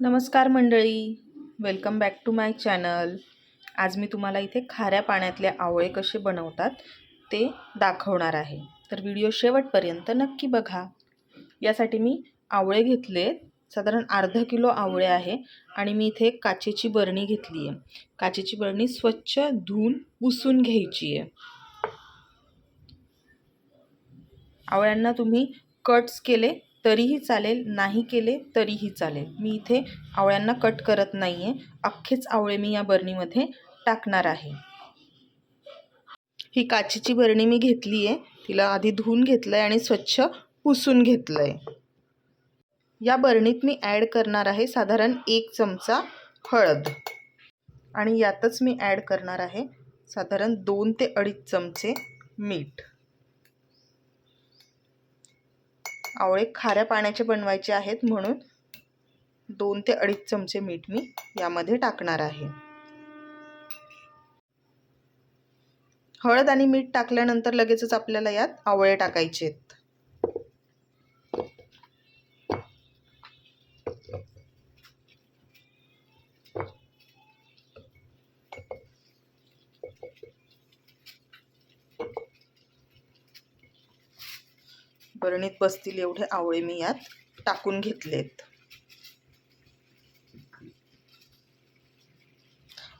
नमस्कार मंडळी. Welcome back to my channel आज मी तुम्हाला इथे खाऱ्या पाण्यातले आवळे कसे बनवतात ते दाखवणार आहे. तर व्हिडिओ शेवटपर्यंत नक्की बघा. यासाठी मी आवळे घेतले साधारण अर्धा किलो आवळे आहे आणि मी इथे काचेची बरणी घेतली आहे. काचेची बरणी स्वच्छ धुवून पुसून घ्यायची आहे. आवळ्यांना तुम्ही कट्स केले तरीही चालेल नाही केले तरीही चालेल. मी इथे आवळ्यांना कट करत नाही आहे अख्खेच आवळे मी या बरणीमध्ये टाकणार आहे. ही काचेची बरणी मी घेतली आहे तिला आधी धुवून घेतलं आहे आणि स्वच्छ पुसून घेतलं आहे या बरणीत मी ॲड करणार आहे साधारण एक चमचा हळद. आणि यातच मी ॲड करणार आहे साधारण दोन ते अडीच चमचे मीठ. आवळे खाऱ्या पाण्याचे बनवायचे आहेत म्हणून दोन ते अडीच चमचे मीठ मी यामध्ये टाकणार आहे. हळद आणि मीठ टाकल्यानंतर लगेचच आपल्याला यात आवळे टाकायचे आहेत. बरणीत बसतील एवढे आवळे मी यात टाकून घेतलेत.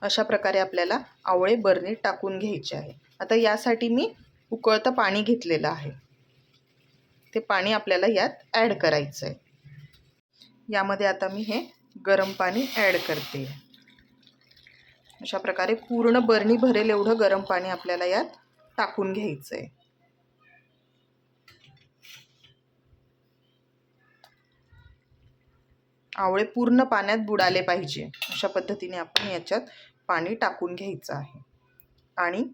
अशा प्रकारे आपल्याला आवळे बरणीत टाकून घ्यायचे आहे. आता यासाठी मी उकळतं पाणी घेतलेलं आहे. ते पाणी आपल्याला यात ॲड करायचं आहे. यामध्ये आता मी हे गरम पाणी ॲड करते. अशा प्रकारे पूर्ण बरणी भरेल एवढं गरम पाणी आपल्याला यात टाकून घ्यायचं आहे. आवळे पूर्ण पाण्यात बुडाले पाहिजे. अशा पद्धतीने आपण याच्यात पाणी टाकून घ्यायचं आहे. आणि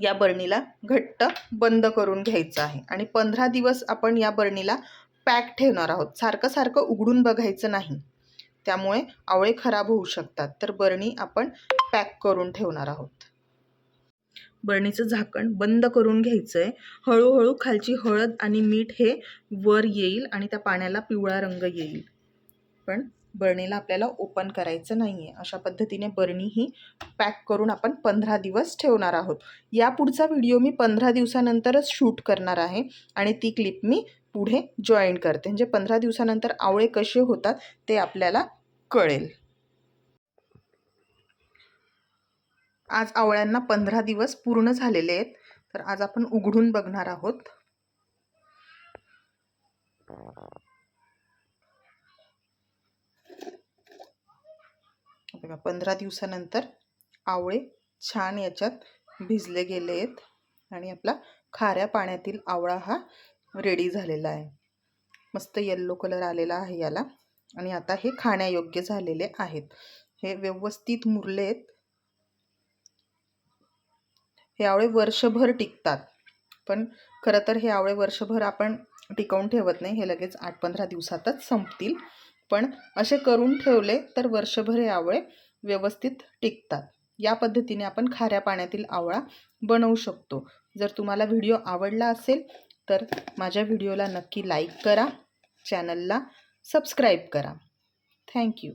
या बरणीला घट्ट बंद करून घ्यायचं आहे. आणि पंधरा दिवस आपण या बरणीला पॅक ठेवणार आहोत. सारखं सारखं उघडून बघायचं नाही. त्यामुळे आवळे खराब होऊ शकतात. तर बरणी आपण पॅक करून ठेवणार आहोत. बरणीचं झाकण बंद करून घ्यायचं आहे हळूहळू खालची हळद आणि मीठ हे वर येईल आणि त्या पाण्याला पिवळा रंग येईल. पण बरणीला आपल्याला ओपन करायचं नाही आहे अशा पद्धतीने बरणी ही पॅक करून आपण पंधरा दिवस ठेवणार आहोत. या पुढचा व्हिडिओ मी पंधरा दिवसानंतरच शूट करणार आहे आणि ती क्लिप मी पुढे जॉईन करते. म्हणजे पंधरा दिवसानंतर आवळे कसे होतात ते आपल्याला कळेल. आज आवळ्यांना पंधरा दिवस पूर्ण झालेले आहेत. तर आज आपण उघडून बघणार आहोत. बघा पंधरा दिवसानंतर आवळे छान याच्यात भिजले गेले आहेत आणि आपला खाऱ्या पाण्यातील आवळा हा रेडी झालेला आहे. मस्त येल्लो कलर आलेला आहे याला आणि आता हे खाण्यायोग्य झालेले आहेत. हे व्यवस्थित मुरले आहेत. हे आवळे वर्षभर टिकतात. पण खरं तर हे आवळे वर्षभर आपण टिकवून ठेवत नाही. हे लगेच आठ पंधरा दिवसातच संपतील. पण असे करून ठेवले तर वर्षभर हे आवळे व्यवस्थित टिकतात. या पद्धतीने आपण खाऱ्या पाण्यातील आवळा बनवू शकतो. जर तुम्हाला व्हिडिओ आवडला असेल तर माझ्या व्हिडिओला नक्की लाईक करा चॅनलला सबस्क्राईब करा. थँक्यू